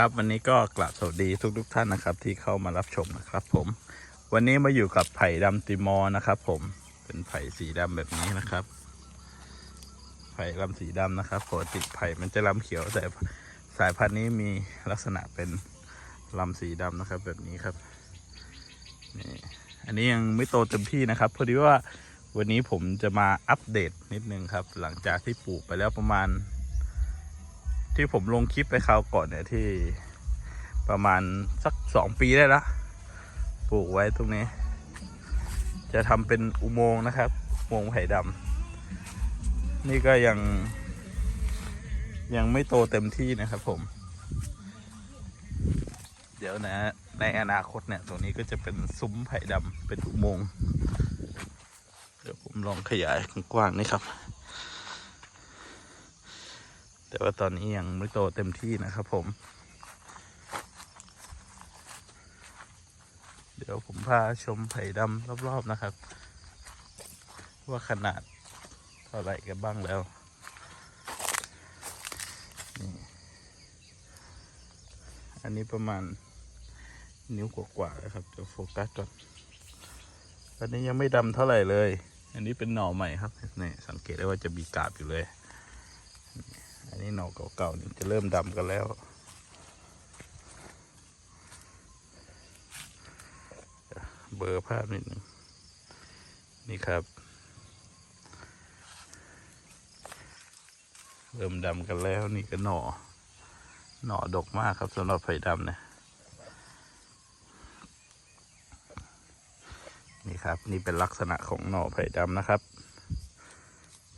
ครับวันนี้ก็กราบสวัสดีทุกทุกๆท่านนะครับ ที่เข้ามารับชมนะครับ ผม วันนี้มาอยู่กับไผ่ดำติมอร์นะครับ ผมเป็นไผ่สีดำแบบนี้นะครับ ไผ่ลำสีดำนะครับปกติไผ่มันจะลำเขียวแต่สายพันธุ์นี้มีลักษณะเป็นลำสีดำนะครับ แบบนี้ครับนี่อันนี้ยังไม่โตเต็มที่นะครับพอดีว่าวันนี้ผมจะมาอัปเดตนิดนึงครับ หลังจากที่ปลูกไปแล้วประมาณ ที่ผมลงคลิปไปคราวก่อนเนี่ยที่ประมาณสักสองปีได้ละปลูกไว้ตรงนี้ จะทำเป็นอุโมงค์นะครับอุโมงค์ไผ่ดำนี่ก็ยัง ยังไม่โตเต็มที่นะครับผม เดี๋ยวนะ ในอนาคตเนี่ยตรงนี้ก็จะเป็นซุ้มไผ่ดำเป็นอุโมงค์เดี๋ยวผมลองขยายกว้างๆนี่ครับ แต่ว่าตอนนี้ยังไม่โตเต็มที่นะครับผม เดี๋ยวผมพาชมไผ่ดำรอบๆนะครับ ว่าขนาดเท่าไหร่กันบ้างแล้วนี่อันนี้ประมาณนิ้วกว่าๆนะครับเดี๋ยวโฟกัสก่อนอันนี้ยังไม่ดำเท่าไหร่เลย อันนี้เป็นหน่อใหม่ครับนี่สังเกตได้ว่าจะมีกาบอยู่เลย อันนี้หน่อเก่าๆนี่จะเริ่มดำกันแล้ว เบอร์ภาพนิดหนึ่งนี่ครับ เริ่มดำกันแล้วนี่ก็หน่อ หน่อดกมากครับสำหรับไผ่ดำเนี่ยนี่ครับ นี่เป็นลักษณะของหน่อไผ่ดำนะครับ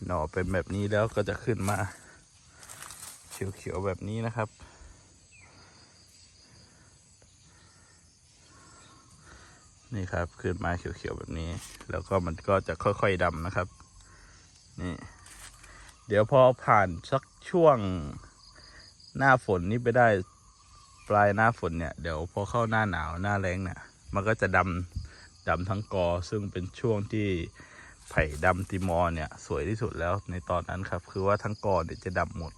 หน่อเป็นแบบนี้แล้วก็จะขึ้นมา เขียวๆแบบนี้นะครับ นี่ครับขึ้นมาเขียวๆแบบนี้ แล้วก็มันก็จะค่อยๆดำนะครับ นี่ เดี๋ยวพอผ่านสักช่วงหน้าฝนนี่ไปได้ปลายหน้าฝนเนี่ย เดี๋ยวพอเข้าหน้าหนาวหน้าแรงเนี่ยมันก็จะดำดำทั้งกอ ซึ่งเป็นช่วงที่ไผ่ดำติมอเนี่ย สวยที่สุดแล้วในตอนนั้นครับ คือว่าทั้งกอเนี่ยจะดำหมด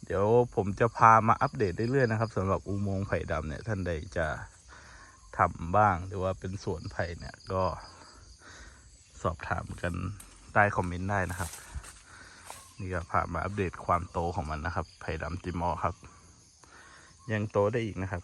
เดี๋ยวผมจะพามาอัปเดตเรื่อยๆนะครับสำหรับอุโมงค์ไผ่ดำเนี่ยท่านใดจะทำบ้างหรือว่าเป็นสวนไผ่เนี่ยก็สอบถามกันใต้คอมเมนต์ได้นะครับ นี่ก็พามาอัปเดตความโตของมันนะครับ ไผ่ดำติมอร์ครับ ยังโตได้อีกนะครับ